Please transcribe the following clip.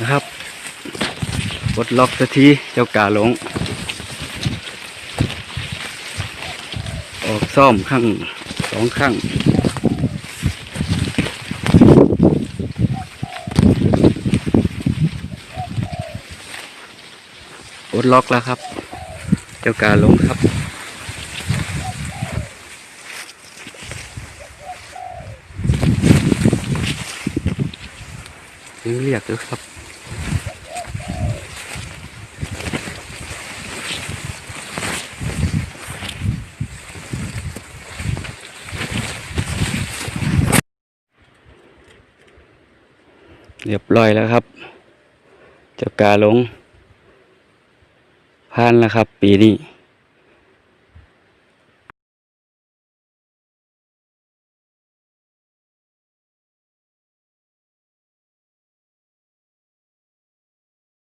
นะครับปลดล็อกสักทีเจ้ากาหลง ออกซ่อมข้างสองข้างปลดล็อกแล้วครับ เจ้ากาหลงครับยังเรียกอยู่ครับ เรียบร้อยแล้วครับ เจ้ากาลงผ่านแล้วครับ ปีนี้